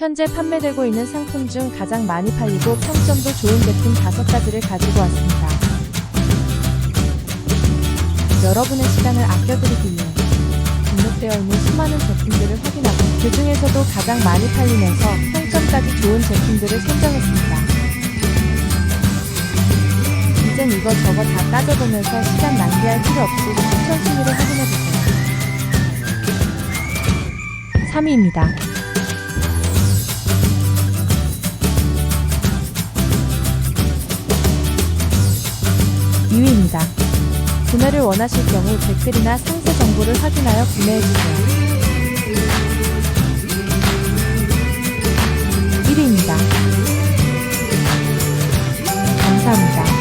현재 판매되고 있는 상품 중 가장 많이 팔리고 평점도 좋은 제품 5가지를 가지고 왔습니다. 여러분의 시간을 아껴드리기 위해 등록되어 있는 수많은 제품들을 확인하고 그 중에서도 가장 많이 팔리면서 평점까지 좋은 제품들을 선정했습니다. 이젠 이것저것 다 따져보면서 시간 낭비할 필요 없이 추천 순위를 확인해보세요. 3위입니다. 유입니다. 구매를 원하실 경우 댓글이나 상세 정보를 확인하여 구매해주세요. 1위입니다. 감사합니다.